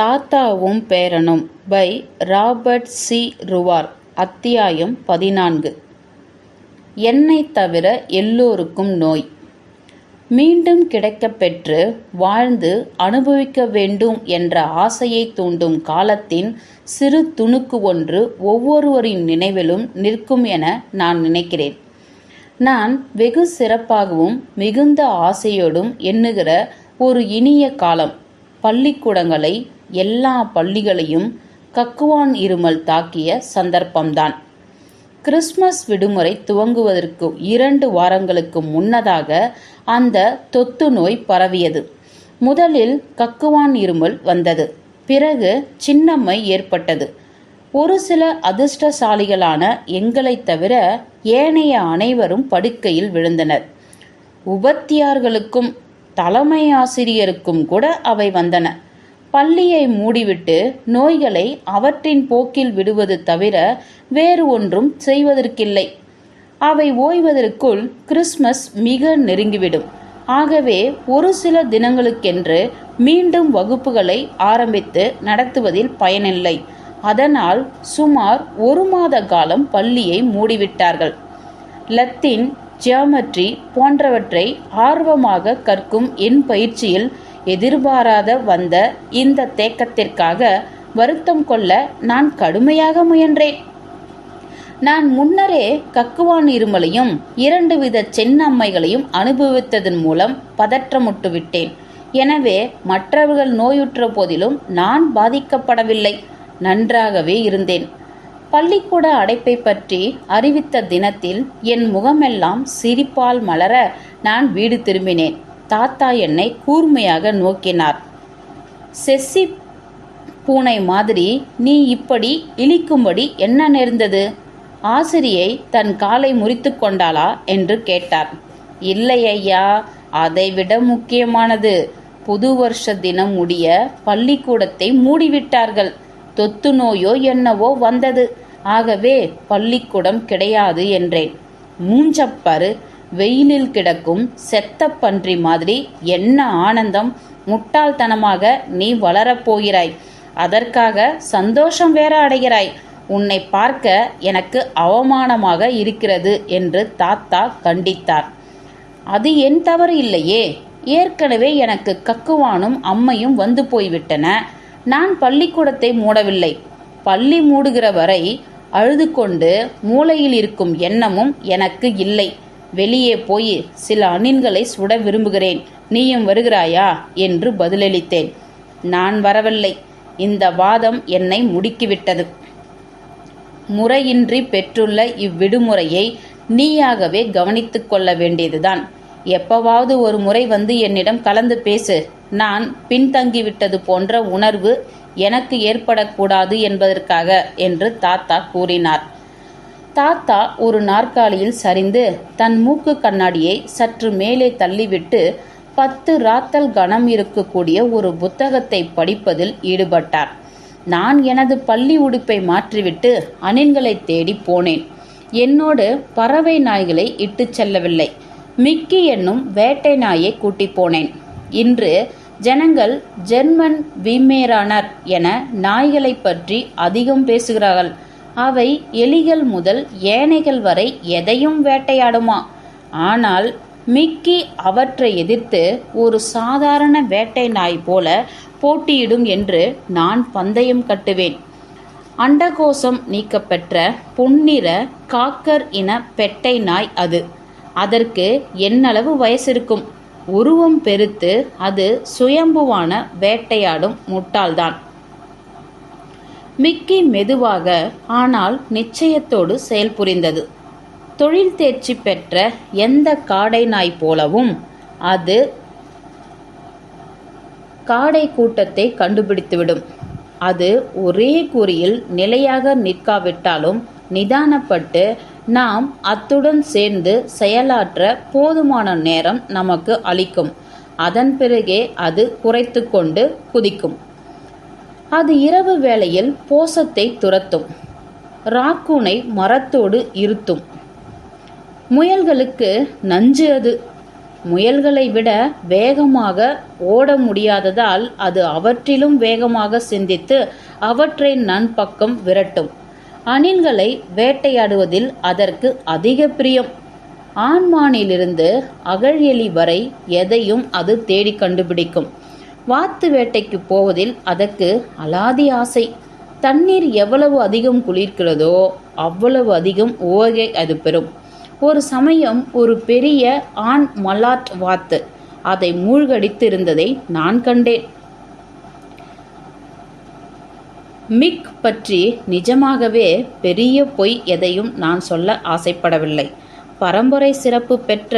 தாத்தாவும் பேரனும் by Robert C. ருவார் அத்தியாயம் பதினான்கு. என்னை தவிர எல்லோருக்கும் நோய். மீண்டும் கிடைக்கப்பெற்று வாழ்ந்து அனுபவிக்க வேண்டும் என்ற ஆசையை தூண்டும் காலத்தின் சிறு துணுக்கு ஒன்று ஒவ்வொருவரின் நினைவிலும் நிற்கும் என நான் நினைக்கிறேன். நான் வெகு சிறப்பாகவும் மிகுந்த ஆசையோடும் எண்ணுகிற ஒரு இனிய காலம் பள்ளிக்கூடங்களை எல்லா பள்ளிகளையும் கக்குவான் இருமல் தாக்கிய சந்தர்ப்பம்தான். கிறிஸ்மஸ் விடுமுறை துவங்குவதற்கு இரண்டு வாரங்களுக்கு முன்னதாக அந்த தொத்து நோய் பரவியது. முதலில் கக்குவான் இருமல் வந்தது. பிறகு சின்னம்மை ஏற்பட்டது. ஒரு சில அதிர்ஷ்டசாலிகளான எங்களைத் தவிர ஏனைய அனைவரும் படுக்கையில் விழுந்தனர். உபத்தியார்களுக்கும் தலைமை ஆசிரியருக்கும் கூட அவை வந்தன. பள்ளியை மூடிவிட்டு நோய்களை அவற்றின் போக்கில் விடுவது தவிர வேறு ஒன்றும் செய்வதற்கில்லை. அவை ஓய்வதற்குள் கிறிஸ்மஸ் மிக நெருங்கிவிடும். ஆகவே ஒரு சில தினங்களுக்கென்று மீண்டும் வகுப்புகளை ஆரம்பித்து நடத்துவதில் பயனில்லை. அதனால் சுமார் ஒரு மாத காலம் பள்ளியை மூடிவிட்டார்கள். லத்தீன் ஜியாமெட்ரி போன்றவற்றை ஆர்வமாக கற்கும் என் பயிற்சியில் எதிர்பாராத வந்த இந்த தேக்கத்திற்காக வருத்தம் கொள்ள நான் கடுமையாக முயன்றேன். நான் முன்னரே கக்குவான் இருமலையும் இரண்டு வித சென்னம்மைகளையும் அனுபவித்ததன் மூலம் பதற்றமுட்டு விட்டேன் எனவே மற்றவர்கள் நோயுற்ற போதிலும் நான் பாதிக்கப்படவில்லை. நன்றாகவே இருந்தேன். பள்ளிக்கூட அடைப்பை பற்றி அறிவித்த தினத்தில் என் முகமெல்லாம் சிரிப்பால் மலர நான் வீடு திரும்பினேன். தாத்தா என்னை கூர்மையாக நோக்கினார். செஸ்ஸி பூனை மாதிரி நீ இப்படி இழிக்கும்படி என்ன நேர்ந்தது? ஆசிரியை தன் காலை முறித்து கொண்டாளா? என்று கேட்டார். இல்லை ஐயா அதைவிட முக்கியமானது. புது வருஷ தினம் முடிய பள்ளிக்கூடத்தை மூடிவிட்டார்கள். தொத்து நோயோ என்னவோ வந்தது. ஆகவே பள்ளிக்கூடம் கிடையாது என்றேன். மூஞ்சப்பாரு வெயிலில் கிடக்கும் செத்த பன்றி மாதிரி என்ன ஆனந்தம். முட்டாள்தனமாக நீ வளரப்போகிறாய் அதற்காக சந்தோஷம் வேற அடைகிறாய். உன்னை பார்க்க எனக்கு அவமானமாக இருக்கிறது என்று தாத்தா கண்டித்தார். அது என் தவறு இல்லையே. ஏற்கனவே எனக்கு கக்குவானும் அம்மையும் வந்து போய்விட்டன. நான் பள்ளிக்கூடத்தை மூடவில்லை. பள்ளி மூடுகிற வரை அழுது கொண்டு மூளையில் இருக்கும் எண்ணமும் எனக்கு இல்லை. வெளியே போய் சில அணின்களை சுட விரும்புகிறேன். நீயும் வருகிறாயா? என்று பதிலளித்தேன். நான் வரவில்லை. இந்த வாதம் என்னை முடுக்கிவிட்டது. முறையின்றி பெற்றுள்ள இவ்விடுமுறையை நீயாகவே கவனித்து கொள்ள வேண்டியதுதான். எப்பவாவது ஒரு முறை வந்து என்னிடம் கலந்து பேசு. நான் பின்தங்கிவிட்டது போன்ற உணர்வு எனக்கு ஏற்படக்கூடாது என்பதற்காக என்று தாத்தா கூறினார். தாத்தா ஒரு நாற்காலியில் சரிந்து தன் மூக்கு கண்ணாடியை சற்று மேலே தள்ளிவிட்டு பத்து ராத்தல் கணம் இருக்கக்கூடிய ஒரு புத்தகத்தை படிப்பதில் ஈடுபட்டார். நான் எனது பள்ளி உடுப்பை மாற்றிவிட்டு அணில்களை தேடி போனேன். என்னோடு பறவை நாய்களை இட்டுச் செல்லவில்லை. மிக்கி என்னும் வேட்டை நாயை கூட்டி போனேன். இன்று ஜனங்கள் ஜெர்மன் விமேரானர் என நாய்களை பற்றி அதிகம் பேசுகிறார்கள். அவை எலிகள் முதல் ஏனைகள் வரை எதையும் வேட்டையாடுமா? ஆனால் மிக்கி அவற்றை எதிர்த்து ஒரு சாதாரண வேட்டை நாய் போல போட்டியிடும் என்று நான் பந்தயம் கட்டுவேன். அண்டகோசம் நீக்கப்பெற்ற பொன்னிற காக்கர் இன பெட்டை நாய் அது. அதற்கு என்னளவு வயசிருக்கும்? உருவம் பெருத்து அது சுயம்புவான வேட்டையாடும் முட்டாள்தான். மிக்கி மெதுவாக ஆனால் நிச்சயத்தோடு செயல்புரிந்தது. தொழில் தேர்ச்சி பெற்ற எந்த காடை நாய் போலவும் அது காடை கூட்டத்தை கண்டுபிடித்துவிடும். அது ஒரே குறியில் நிலையாக நிற்காவிட்டாலும் நிதானப்பட்டு நாம் அத்துடன் சேர்ந்து செயலாற்ற போதுமான நேரம் நமக்கு அளிக்கும். அதன் பிறகே அது குறைத்து கொண்டு குதிக்கும். அது இரவு வேளையில் போசத்தை துரத்தும். ராக்கூனை மரத்தோடு இருத்தும். முயல்களுக்கு நஞ்சு அது. முயல்களை விட வேகமாக ஓட முடியாததால் அது அவற்றிலும் வேகமாக சிந்தித்து அவற்றை நன்பக்கம் விரட்டும். அணில்களை வேட்டையாடுவதில் அதற்கு அதிக பிரியம். ஆண்மானிலிருந்து அகழியலி வரை எதையும் அது தேடி கண்டுபிடிக்கும். வாத்து வேட்டைக்கு போவதில் அதற்கு அலாதி ஆசை. தண்ணீர் எவ்வளவு அதிகம் குளிர்கிறதோ அவ்வளவு அதிகம் ஓகை அது பெறும். ஒரு சமயம் ஒரு பெரிய ஆண் மலாட் வாத்து அதை மூழ்கடித்து இருந்ததை நான் கண்டேன். மிக் பற்றி நிஜமாகவே பெரிய பொய் எதையும் நான் சொல்ல ஆசைப்படவில்லை. பரம்பரை சிறப்பு பெற்ற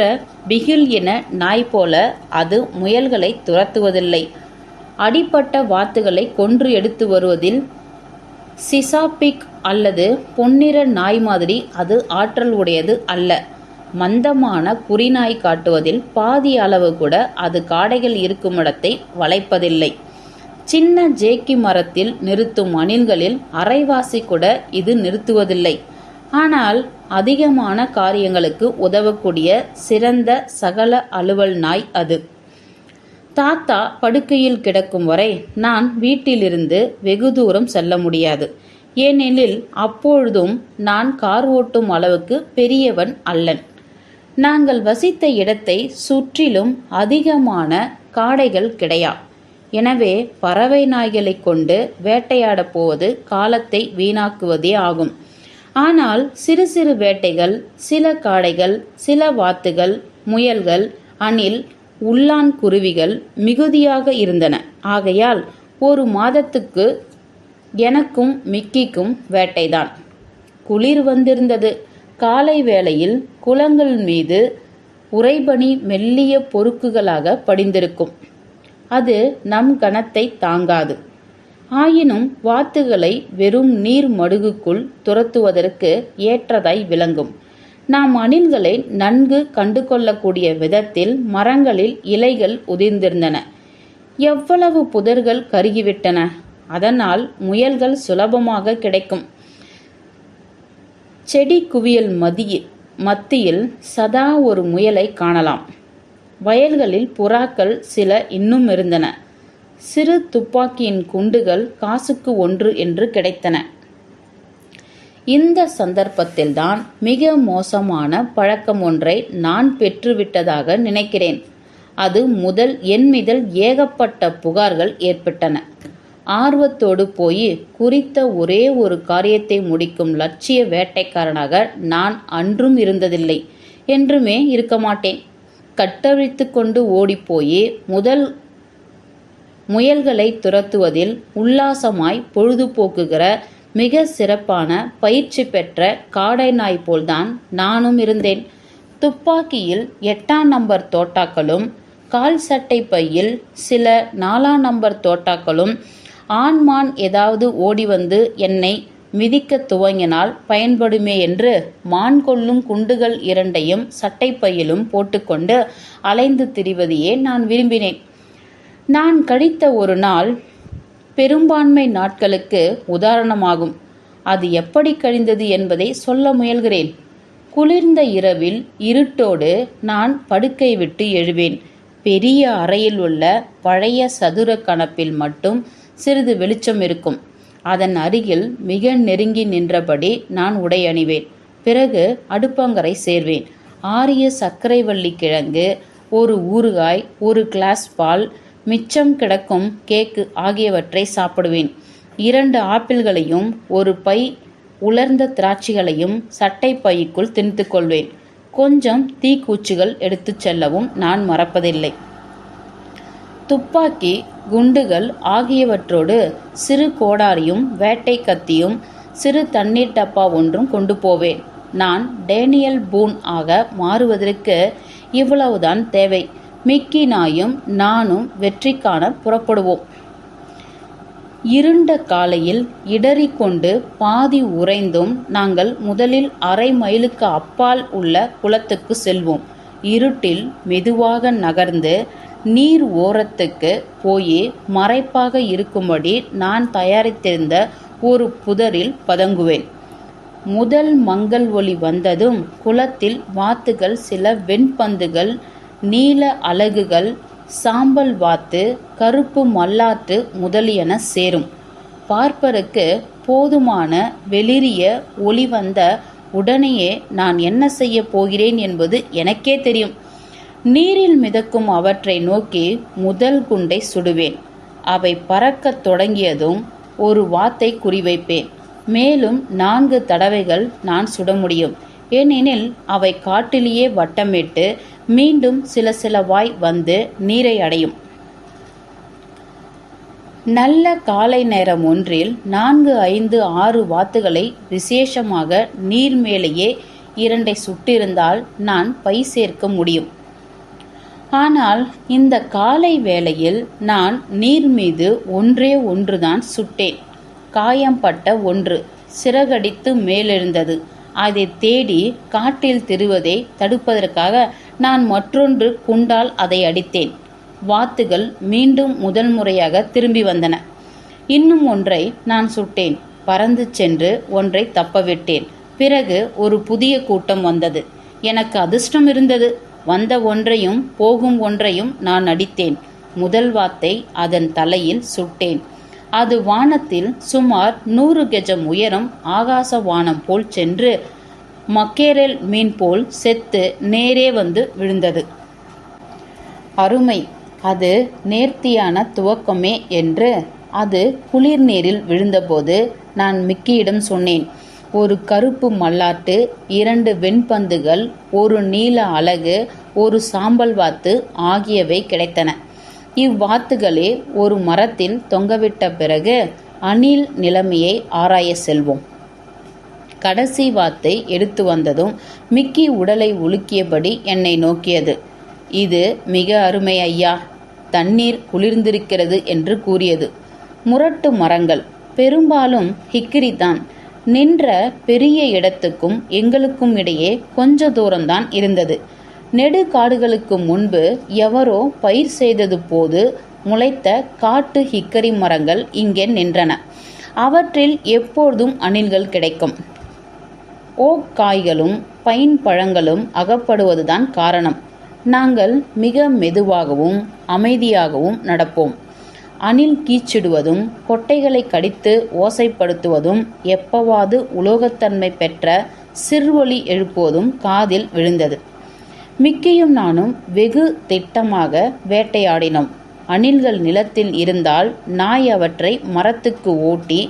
பிகில் என நாய் போல அது முயல்களை துரத்துவதில்லை. அடிப்பட்ட வாத்துகளை கொன்று எடுத்து வருவதில் சிசாபிக் அல்லது பொன்னிற நாய் மாதிரி அது ஆற்றல் உடையது அல்ல. மந்தமான குறிநாய் காட்டுவதில் பாதி அளவு கூட அது காடைகள் இருக்கும் இடத்தை வளைப்பதில்லை. சின்ன ஜேக்கி மரத்தில் நிறுத்தும் அணில்களில் அரைவாசி கூட இது நிறுத்துவதில்லை. ஆனால் அதிகமான காரியங்களுக்கு உதவக்கூடிய சிறந்த சகல அலுவல் நாய் அது. தாத்தா படுக்கையில் கிடக்கும் வரை நான் வீட்டிலிருந்து வெகு தூரம் செல்ல முடியாது. ஏனெனில் அப்பொழுதும் நான் கார் ஓட்டும் அளவுக்கு பெரியவன் அல்லன். நாங்கள் வசித்த இடத்தை சுற்றிலும் அதிகமான காடைகள் கிடையா. எனவே பறவை நாய்களை கொண்டு வேட்டையாடப் போவது காலத்தை வீணாக்குவதே ஆகும். ஆனால் சிறு சிறு வேட்டைகள் சில காடைகள் சில வாத்துகள் முயல்கள் அணில் உள்ளான் குருவிகள் மிகுதியாக இருந்தன. ஆகையால் ஒரு மாதத்துக்கு எனக்கும் மிக்கிக்கும் வேட்டைதான். குளிர் வந்திருந்தது. காலை வேளையில் குளங்கள் மீது உறைபனி மெல்லிய பொறுக்குகளாக படிந்திருக்கும். அது நம் கணத்தை தாங்காது. ஆயினும் வாத்துகளை வெறும் நீர் மடுகுக்குள் துரத்துவதற்கு ஏற்றதாய் விளங்கும். நாம் அணில்களை நன்கு கண்டு கொள்ளக்கூடிய விதத்தில் மரங்களில் இலைகள் உதிர்ந்திருந்தன. எவ்வளவு புதர்கள் கருகிவிட்டன. அதனால் முயல்கள் சுலபமாக கிடைக்கும். செடி குவியல் மதிய மத்தியில் சதா ஒரு முயலை காணலாம். வயல்களில் புறாக்கள் சில இன்னும் இருந்தன. சிறு துப்பாக்கியின் குண்டுகள் காசுக்கு ஒன்று என்று கிடைத்தன. இந்த சந்தர்ப்பத்தில்தான் மிக மோசமான பழக்கம் ஒன்றை நான் பெற்றுவிட்டதாக நினைக்கிறேன். அது முதல் என் மீதல் ஏகப்பட்ட புகார்கள் ஏற்பட்டன. ஆர்வத்தோடு போய் குறித்த ஒரே ஒரு காரியத்தை முடிக்கும் லட்சிய வேட்டைக்காரனாக நான் அன்றும் இருந்ததில்லை. என்றுமே இருக்க மாட்டேன். கட்டவிழ்த்து கொண்டு ஓடிப்போய் முதல் முயல்களை துரத்துவதில் உல்லாசமாய் பொழுதுபோக்குகிற மிக சிறப்பான பயிற்சி பெற்ற காடை நாய் போல்தான் நானும் இருந்தேன். துப்பாக்கியில் எட்டாம் நம்பர் தோட்டாக்களும் கால் சட்டை பையில் சில நாலாம் நம்பர் தோட்டாக்களும் ஆண்மான் ஏதாவது ஓடி வந்து என்னை மிதிக்க துவங்கினால் பயன்படுமே என்று மான் கொள்ளும் குண்டுகள் இரண்டையும் சட்டைப்பையிலும் போட்டுக்கொண்டு அலைந்து திரிவதையே நான் விரும்பினேன். நான் கழித்த ஒரு நாள் பெரும்பான்மை நாட்களுக்கு உதாரணமாகும். அது எப்படி கழிந்தது என்பதை சொல்ல முயல்கிறேன். குளிர்ந்த இரவில் இருட்டோடு நான் படுக்கை விட்டு எழுவேன். பெரிய அறையில் உள்ள பழைய சதுர கணப்பில் மட்டும் சிறிது வெளிச்சம் இருக்கும். அதன் அருகில் மிக நெருங்கி நின்றபடி நான் உடை அணிவேன். பிறகு அடுப்பங்கரை சேர்வேன். ஆரிய சர்க்கரைவள்ளி கிழங்கு ஒரு ஊறுகாய் ஒரு கிளாஸ் பால் மிச்சம் கிடக்கும் கேக்கு ஆகியவற்றை சாப்பிடுவேன். இரண்டு ஆப்பிள்களையும் ஒரு பை உலர்ந்த திராட்சைகளையும் சட்டை பைக்குள் திணித்து கொள்வேன். கொஞ்சம் தீக்கூச்சிகள் எடுத்துச் செல்லவும் நான் மறப்பதில்லை. துப்பாக்கி குண்டுகள் ஆகியவற்றோடு சிறு கோடாரியும் வேட்டை கத்தியும் சிறு தண்ணீர் டப்பா ஒன்றும் கொண்டு போவேன். நான் டேனியல் பூன் ஆக மாறுவதற்கு இவ்வளவுதான் தேவை. மிக்கி நாயும் நானும் வெற்றி காண புறப்படுவோம். இருண்ட காலையில் இடறிக்கொண்டு பாதி உறைந்தும் நாங்கள் முதலில் அரை மைலுக்கு அப்பால் உள்ள குளத்துக்கு செல்வோம். இருட்டில் மெதுவாக நகர்ந்து நீர் ஓரத்துக்கு போய் மறைப்பாக இருக்கும்படி நான் தயாரித்திருந்த ஒரு புதரில் பதங்குவேன். முதல் மங்கள் ஒளி வந்ததும் குளத்தில் வாத்துகள் சில வெண்பந்துகள் நீல அலகுகள் சாம்பல் வாத்து கருப்பு மல்லாட்டு முதலியன சேரும். பார்ப்பருக்கு போதுமான வெளிரிய ஒளி வந்த உடனேயே நான் என்ன செய்ய போகிறேன் என்பது எனக்கே தெரியும். நீரில் மிதக்கும் அவற்றை நோக்கி முதல் குண்டை சுடுவேன். அவை பறக்கத் தொடங்கியதும் ஒரு வாத்தை குறிவைப்பேன். மேலும் நான்கு தடவைகள் நான் சுட முடியும். ஏனெனில் அவை காட்டிலேயே வட்டமிட்டு மீண்டும் சில சில வாய் வந்து நீரை அடையும். நல்ல காலை நேரம் ஒன்றில் நான்கு ஐந்து ஆறு வாத்துகளை விசேஷமாக நீர் மேலேயே இரண்டை சுட்டிருந்தால் நான் பை சேர்க்க முடியும். ஆனால் இந்த காலை வேளையில் நான் நீர் மீது ஒன்றே ஒன்றுதான் சுட்டேன். காயம்பட்ட ஒன்று சிறகடித்து மேலெழுந்தது. அதை தேடி காட்டில் திருவதை தடுப்பதற்காக நான் மற்றொன்று குண்டால் அதை அடித்தேன். வாத்துகள் மீண்டும் முதல் முறையாக திரும்பி வந்தன. இன்னும் ஒன்றை நான் சுட்டேன். பறந்து சென்று ஒன்றை தப்பவிட்டேன். பிறகு ஒரு புதிய கூட்டம் வந்தது. எனக்கு அதிர்ஷ்டம் இருந்தது. வந்த ஒன்றையும் போகும் ஒன்றையும் நான் அடித்தேன். முதல் வாத்தை அதன் தலையில் சுட்டேன். அது வானத்தில் சுமார் நூறு கெஜம் உயரம் ஆகாச வானம் போல் சென்று மக்கேரல் மீன் போல் செத்து நேரே வந்து விழுந்தது. அருமை அது நேர்த்தியான துவக்கமே என்று. அது குளிர் நீரில் விழுந்தபோது நான் மிக்கியிடம் சொன்னேன் ஒரு கருப்பு மல்லாட்டு இரண்டு வெண்பந்துகள் ஒரு நீல அலகு ஒரு சாம்பல் வாத்து ஆகியவை கிடைத்தன. இவ்வாத்துகளே ஒரு மரத்தில் தொங்கவிட்ட பிறகு அணில் நிலைமையை ஆராய செல்வோம். கடைசி வாத்தை எடுத்து வந்ததும் மிக்கி உடலை உலுக்கியபடி என்னை நோக்கியது. இது மிக அருமை ஐயா தண்ணீர் குளிர்ந்திருக்கிறது என்று கூறியது. முரட்டு மரங்கள் பெரும்பாலும் ஹிக்கிரி தான் நின்ற பெரிய இடத்துக்கும் எங்களுக்கும் இடையே கொஞ்ச தூரம்தான் இருந்தது. நெடுகாடுகளுக்கு முன்பு எவரோ பயிர் செய்தது போது முளைத்த காட்டு ஹிக்கரி மரங்கள் இங்கே நின்றன. அவற்றில் எப்பொழுதும் அணில்கள் கிடைக்கும். ஓக் காய்களும் பைன் பழங்களும் அகப்படுவதுதான் காரணம். நாங்கள் மிக மெதுவாகவும் அமைதியாகவும் நடப்போம். அணில் கீச்சிடுவதும் கொட்டைகளை கடித்து ஓசைப்படுத்துவதும் எப்பவாது உலோகத்தன்மை பெற்ற சிறுவொலி எழுப்புவதும் காதில் விழுந்தது. மிக்கியும் நானும் வெகு திட்டமாக வேட்டையாடினோம். அணில்கள் நிலத்தில் இருந்தால் நாய் அவற்றை மரத்துக்கு ஓட்டி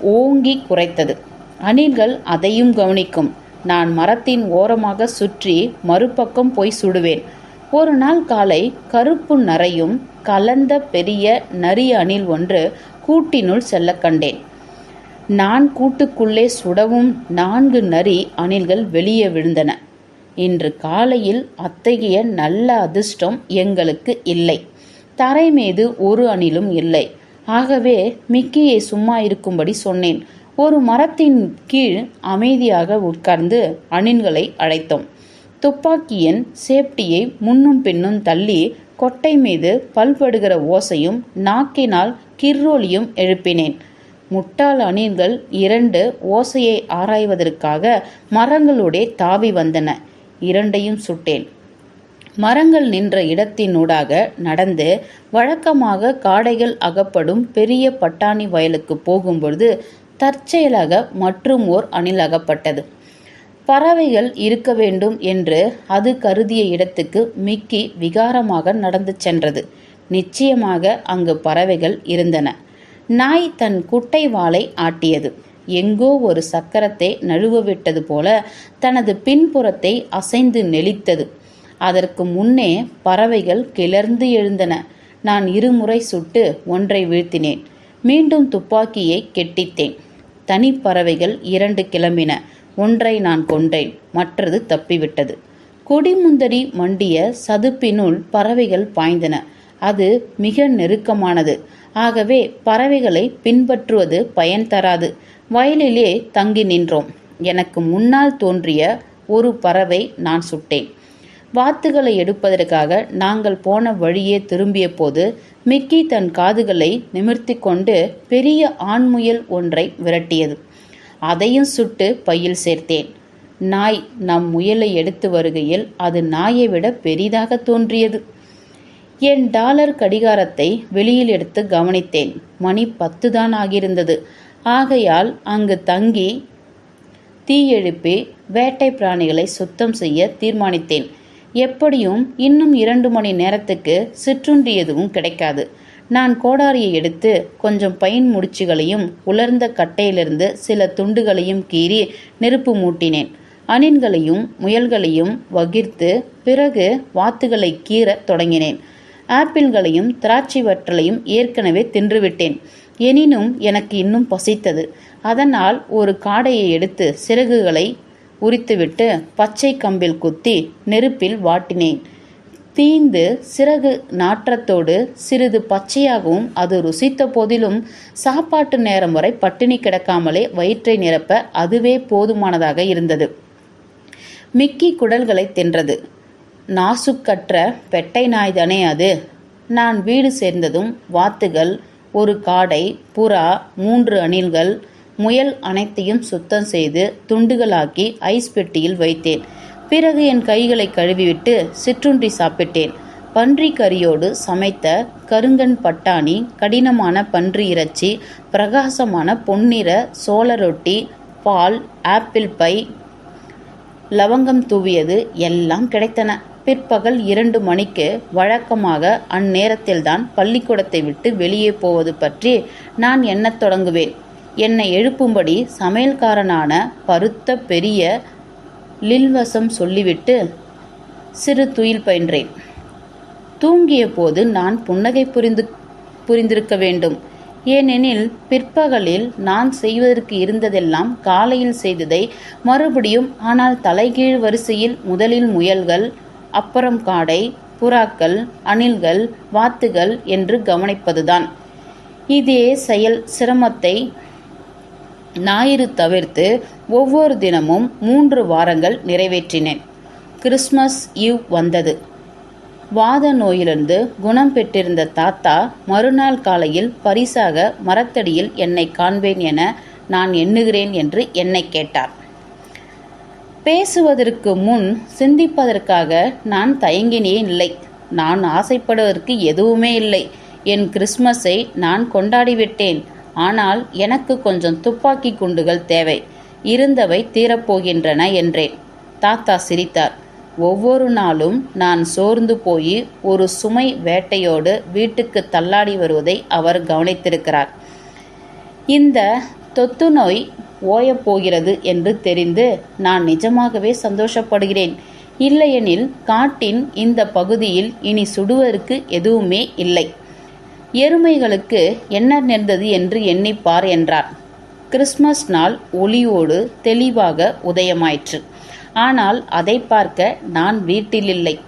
ஓங்கி குறைத்தது. அணில்கள் அதையும் கவனிக்கும். நான் மரத்தின் ஓரமாக சுற்றி மறுபக்கம் போய் சுடுவேன். ஒரு நாள் காலை கருப்பு நரையும் கலந்த பெரிய நரி அணில் ஒன்று கூட்டினுள் செல்ல கண்டேன். நான் கூட்டுக்குள்ளே சுடவும் நான்கு நரி அணில்கள் வெளியே விழுந்தன. இன்று காலையில் அத்தகைய நல்ல அதிர்ஷ்டம் எங்களுக்கு இல்லை. தரை மீது ஒரு அணிலும் இல்லை. ஆகவே மிக்கியை சும்மா இருக்கும்படி சொன்னேன். ஒரு மரத்தின் கீழ் அமைதியாக உட்கார்ந்து அணில்களை அழைத்தோம் துப்பாக்கியின் சேப்டியை முன்னும் பின்னும் தள்ளி கொட்டை மீது பல்படுகிற ஓசையும் நாக்கினால் கிர்ரோலியும் எழுப்பினேன். முட்டாள் அணில்கள் இரண்டு ஓசையை ஆராய்வதற்காக மரங்களோடே தாவி வந்தன. இரண்டையும் சுட்டேன். மரங்கள் நின்ற இடத்தினூடாக நடந்து வழக்கமாக காடைகள் அகப்படும் பெரிய பட்டாணி வயலுக்கு போகும்பொழுது தற்செயலாக மற்றும் ஓர் அணில் அகப்பட்டது பறவைகள் இருக்க வேண்டும் என்று அது கருதிய இடத்துக்கு மிக்கி விகாரமாக நடந்து சென்றது. நிச்சயமாக அங்கு பறவைகள் இருந்தன. நாய் தன் குட்டை வாளை ஆட்டியது. எங்கோ ஒரு சக்கரத்தை நழுவவிட்டது போல தனது பின்புறத்தை அசைந்து நெளித்தது. அதற்கு முன்னே பறவைகள் கிளர்ந்து எழுந்தன. நான் இருமுறை சுட்டு ஒன்றை வீழ்த்தினேன். மீண்டும் துப்பாக்கியை கெட்டித்தேன். தனிப்பறவைகள் இரண்டு கிளம்பின. ஒன்றை நான் கொண்டேன் மற்றது தப்பிவிட்டது. கொடிமுந்தரி மண்டிய சதுப்பினுள் பறவைகள் பாய்ந்தன. அது மிக நெருக்கமானது. ஆகவே பறவைகளை பின்பற்றுவது பயன் தராது. வயலிலே தங்கி நின்றோம். எனக்கு முன்னால் தோன்றிய ஒரு பறவை நான் சுட்டேன். வாத்துகளை எடுப்பதற்காக நாங்கள் போன வழியே திரும்பிய போது மிக்கி தன் காதுகளை நிமிர்த்தி கொண்டு பெரிய ஆண்முயல் ஒன்றை விரட்டியது. அதையும் சுட்டு பையில் சேர்த்தேன். நாய் நம் முயலை எடுத்து வருகையில் அது நாயை விட பெரிதாக தோன்றியது. என் டாலர் கடிகாரத்தை வெளியில் எடுத்து கவனித்தேன். மணி பத்து தான் ஆகியிருந்தது. ஆகையால் அங்கு தங்கி தீ எழுப்பி வேட்டை பிராணிகளை சுத்தம் செய்ய தீர்மானித்தேன். எப்படியும் இன்னும் இரண்டு மணி நேரத்துக்கு சிற்றுண்டி எதுவும் கிடைக்காது. நான் கோடாரியை எடுத்து கொஞ்சம் பைன் முடிச்சுகளையும் உலர்ந்த கட்டையிலிருந்து சில துண்டுகளையும் கீறி நெருப்பு மூட்டினேன். அணின்களையும் முயல்களையும் வகிர்த்து பிறகு வாத்துகளை கீறத் தொடங்கினேன். ஆப்பிள்களையும் திராட்சை வற்றலையும் ஏற்கனவே தின்றுவிட்டேன். எனினும் எனக்கு இன்னும் பசித்தது. அதனால் ஒரு காடையை எடுத்து சிறகுகளை உரித்துவிட்டு பச்சை கம்பில் குத்தி நெருப்பில் வாட்டினேன். தீந்து சிறகு நாற்றத்தோடு சிறிது பச்சையாகவும் அது ருசித்த போதிலும் சாப்பாட்டு நேரம் வரை பட்டினி கிடக்காமலே வயிற்றை நிரப்ப அதுவே போதுமானதாக இருந்தது. மிக்கி குடல்களை தின்றது. நாசுக்கற்ற பெட்டை நாய்தானே அது. நான் வீடு சேர்ந்ததும் வாத்துகள் ஒரு காடை புறா மூன்று அணில்கள் முயல் அனைத்தையும் சுத்தம் செய்து துண்டுகளாக்கி ஐஸ் பெட்டியில் வைத்தேன். பிறகு என் கைகளை கழுவிவிட்டு சிற்றுண்டி சாப்பிட்டேன். பன்றி கறியோடு சமைத்த கருங்கன் பட்டாணி கடினமான பன்றி இறைச்சி பிரகாசமான பொன்னிற சோள ரொட்டி பால் ஆப்பிள் பை லவங்கம் தூவியது எல்லாம் கிடைத்தன. பிற்பகல் இரண்டு மணிக்கு வழக்கமாக அந்நேரத்தில்தான் பள்ளிக்கூடத்தை விட்டு வெளியே போவது பற்றி நான் எண்ணத் தொடங்குவேன். என்னை எழுப்பும்படி சமையல்காரனான பருத்த பெரிய லில்வசம் சொல்லிவிட்டு சிறு துயில் பயின்றேன். தூங்கிய போது நான் புன்னகை புரிந்து புரிந்திருக்க வேண்டும். ஏனெனில் பிற்பகலில் நான் செய்வதற்கு இருந்ததெல்லாம் காலையில் செய்ததை மறுபடியும் ஆனால் தலைகீழ் வரிசையில் முதலில் முயல்கள் அப்புறம் காடை புறாக்கள் அணில்கள் வாத்துகள் என்று கவனிப்பதுதான். இதே செயல் சிரமத்தை ஞாயிறு தவிர்த்து ஒவ்வொரு தினமும் மூன்று வாரங்கள் நிறைவேற்றினேன். கிறிஸ்மஸ் ஈவ் வந்தது. வாத நோயிலிருந்து குணம் பெற்றிருந்த தாத்தா மறுநாள் காலையில் பரிசாக மரத்தடியில் என்னை காண்பேன் என நான் எண்ணுகிறேன் என்று என்னை கேட்டார். பேசுவதற்கு முன் சிந்திப்பதற்காக நான் தயங்கினே இல்லை. நான் ஆசைப்படுவதற்கு எதுவுமே இல்லை. என் கிறிஸ்மஸை நான் கொண்டாடிவிட்டேன் ஆனால் எனக்கு கொஞ்சம் துப்பாக்கி குண்டுகள் தேவை. இருந்தவை தீரப்போகின்றன என்றேன். தாத்தா சிரித்தார். ஒவ்வொரு நாளும் நான் சோர்ந்து போய் ஒரு சுமை வேட்டையோடு வீட்டுக்கு தள்ளாடி வருவதை அவர் கவனித்திருக்கிறார். இந்த தொத்து நோய் ஓயப்போகிறது என்று தெரிந்து நான் நிஜமாகவே சந்தோஷப்படுகிறேன். இல்லையெனில் காட்டின் இந்த பகுதியில் இனி சுடுவதற்கு எதுவுமே இல்லை. எருமைகளுக்கு என்ன நேர்ந்தது என்று எண்ணிப்பார் என்றார். கிறிஸ்மஸ் நாள் ஒளியோடு தெளிவாக உதயமாயிற்று. ஆனால் அதை பார்க்க நான் வீட்டிலில்லை.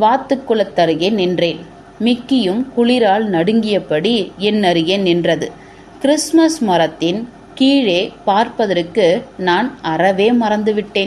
வாத்துக்குளத்தருகே நின்றேன். மிக்கியும் குளிரால் நடுங்கியபடி என் அருகே நின்றது. கிறிஸ்மஸ் மரத்தின் கீழே பார்ப்பதற்கு நான் அறவே மறந்துவிட்டேன்.